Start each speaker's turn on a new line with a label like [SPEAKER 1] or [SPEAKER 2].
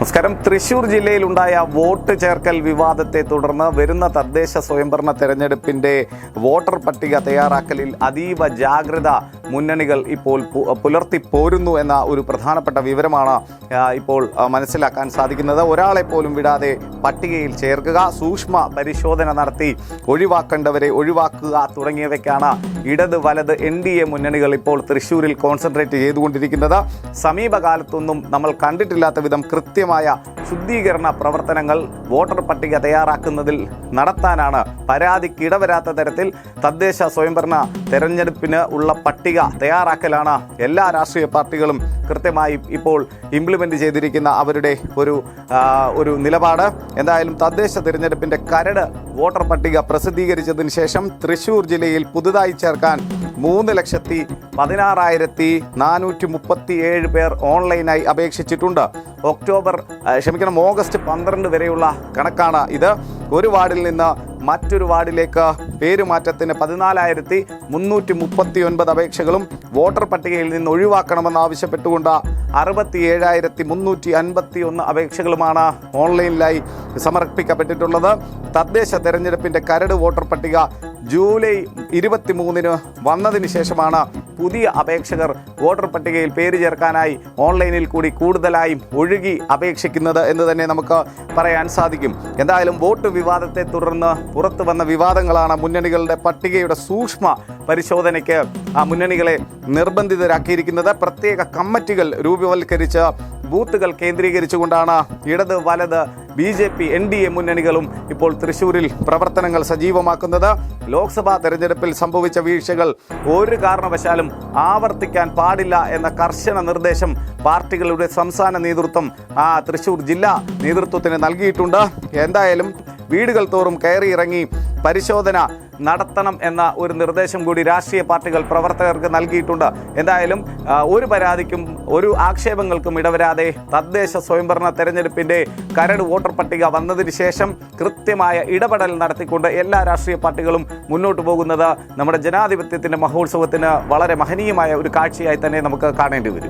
[SPEAKER 1] നമസ്കാരം. തൃശൂർ ജില്ലയിലുണ്ടായ വോട്ട് ചേർക്കൽ വിവാദത്തെ തുടർന്ന് വരുന്ന തദ്ദേശ സ്വയംഭരണ തെരഞ്ഞെടുപ്പിന്റെ വോട്ടർ പട്ടിക തയ്യാറാക്കലിൽ അതീവ ജാഗ്രത മുന്നണികൾ ഇപ്പോൾ പുലർത്തി പോരുന്നു എന്ന ഒരു പ്രധാനപ്പെട്ട വിവരമാണ് ഇപ്പോൾ മനസ്സിലാക്കാൻ സാധിക്കുന്നത്. ഒരാളെ പോലും വിടാതെ പട്ടികയിൽ ചേർക്കുക സൂക്ഷ്മ പരിശോധന നടത്തി ഒഴിവാക്കേണ്ടവരെ ഒഴിവാക്കുക തുടങ്ങിയവയ്ക്കാണ് ഇടത് വലത് എൻ ഡി എ മുന്നണികൾ ഇപ്പോൾ തൃശൂരിൽ കോൺസെൻട്രേറ്റ് ചെയ്തുകൊണ്ടിരിക്കുന്നത്. സമീപകാലത്തൊന്നും നമ്മൾ കണ്ടിട്ടില്ലാത്ത വിധം കൃത്യമായ ശുദ്ധീകരണ പ്രവർത്തനങ്ങൾ വോട്ടർ പട്ടിക തയ്യാറാക്കുന്നതിൽ നടത്താനാണ് പരാതിക്ക് ഇടവരാത്ത തരത്തിൽ തദ്ദേശ സ്വയംഭരണ തെരഞ്ഞെടുപ്പിന് ഉള്ള പട്ടിക തയ്യാറാക്കലാണ് എല്ലാ രാഷ്ട്രീയ പാർട്ടികളും കൃത്യമായി ഇപ്പോൾ ഇംപ്ലിമെന്റ് ചെയ്തിരിക്കുന്ന അവരുടെ ഒരു ഒരു നിലപാട്. എന്തായാലും തദ്ദേശ തിരഞ്ഞെടുപ്പിന്റെ കരട് വോട്ടർ പട്ടിക പ്രസിദ്ധീകരിച്ചതിന് ശേഷം തൃശൂർ ജില്ലയിൽ പുതുതായി ചേർക്കാൻ മൂന്ന് ലക്ഷത്തി പതിനാറായിരത്തി നാനൂറ്റി മുപ്പത്തി ഏഴ് പേർ ഓൺലൈനായി അപേക്ഷിച്ചിട്ടുണ്ട്. ഒക്ടോബർ ക്ഷമിക്കണം ഓഗസ്റ്റ് പന്ത്രണ്ട് വരെയുള്ള കണക്കാണ് ഇത്. ഒരു വാർഡിൽ നിന്ന് മറ്റൊരു വാർഡിലേക്ക് പേരുമാറ്റത്തിന് പതിനാലായിരത്തി മുന്നൂറ്റി മുപ്പത്തി ഒൻപത് അപേക്ഷകളും വോട്ടർ പട്ടികയിൽ നിന്ന് ഒഴിവാക്കണമെന്ന് ആവശ്യപ്പെട്ടുകൊണ്ട് അറുപത്തി ഏഴായിരത്തി മുന്നൂറ്റി അൻപത്തി ഒന്ന് അപേക്ഷകളുമാണ് ഓൺലൈനിലായി സമർപ്പിക്കപ്പെട്ടിട്ടുള്ളത്. തദ്ദേശ തെരഞ്ഞെടുപ്പിന്റെ കരട് വോട്ടർ പട്ടിക ജൂലൈ ഇരുപത്തി മൂന്നിന് വന്നതിന് ശേഷമാണ് പുതിയ അപേക്ഷകർ വോട്ടർ പട്ടികയിൽ പേര് ചേർക്കാനായി ഓൺലൈനിൽ കൂടി കൂടുതലായും ഒഴുകി അപേക്ഷിക്കുന്നത് എന്ന് തന്നെ നമുക്ക് പറയാൻ സാധിക്കും. എന്തായാലും വോട്ട് വിവാദത്തെ തുടർന്ന് പുറത്തു വന്ന വിവാദങ്ങളാണ് മുന്നണികളുടെ പട്ടികയുടെ സൂക്ഷ്മ പരിശോധനയ്ക്ക് ആ മുന്നണികളെ നിർബന്ധിതരാക്കിയിരിക്കുന്നത്. പ്രത്യേക കമ്മിറ്റികൾ രൂപവൽക്കരിച്ച് ബൂത്തുകൾ കേന്ദ്രീകരിച്ചുകൊണ്ടാണ് ഇടത് വലത് B J P N D A മുന്നണികളും ഇപ്പോൾ തൃശൂരിൽ പ്രവർത്തനങ്ങൾ സജീവമാക്കുന്നത്. ലോക്സഭാ തെരഞ്ഞെടുപ്പിൽ സംഭവിച്ച വീഴ്ചകൾ ഒരു കാരണവശാലും ആവർത്തിക്കാൻ പാടില്ല എന്ന കർശന നിർദ്ദേശം പാർട്ടികളുടെ സംസ്ഥാന നേതൃത്വം ആ തൃശൂർ ജില്ലാ നേതൃത്വത്തിന് നൽകിയിട്ടുണ്ട്. എന്തായാലും വീടുകൾ തോറും കയറി ഇറങ്ങി പരിശോധന നടത്തണം എന്ന ഒരു നിർദ്ദേശം കൂടി രാഷ്ട്രീയ പാർട്ടികൾ പ്രവർത്തകർക്ക് നൽകിയിട്ടുണ്ട്. എന്തായാലും ഒരു പരാതിക്കും ഒരു ആക്ഷേപങ്ങൾക്കും ഇടവരാതെ തദ്ദേശ സ്വയംഭരണ തെരഞ്ഞെടുപ്പിന്റെ കരട് വോട്ടർ പട്ടിക വന്നതിന് ശേഷം കൃത്യമായ ഇടപെടൽ നടത്തിക്കൊണ്ട് എല്ലാ രാഷ്ട്രീയ പാർട്ടികളും മുന്നോട്ട് പോകുന്നത് നമ്മുടെ ജനാധിപത്യത്തിന്റെ മഹോത്സവത്തിന് വളരെ മഹനീയമായ ഒരു കാഴ്ചയായി തന്നെ നമുക്ക് കാണേണ്ടി വരും.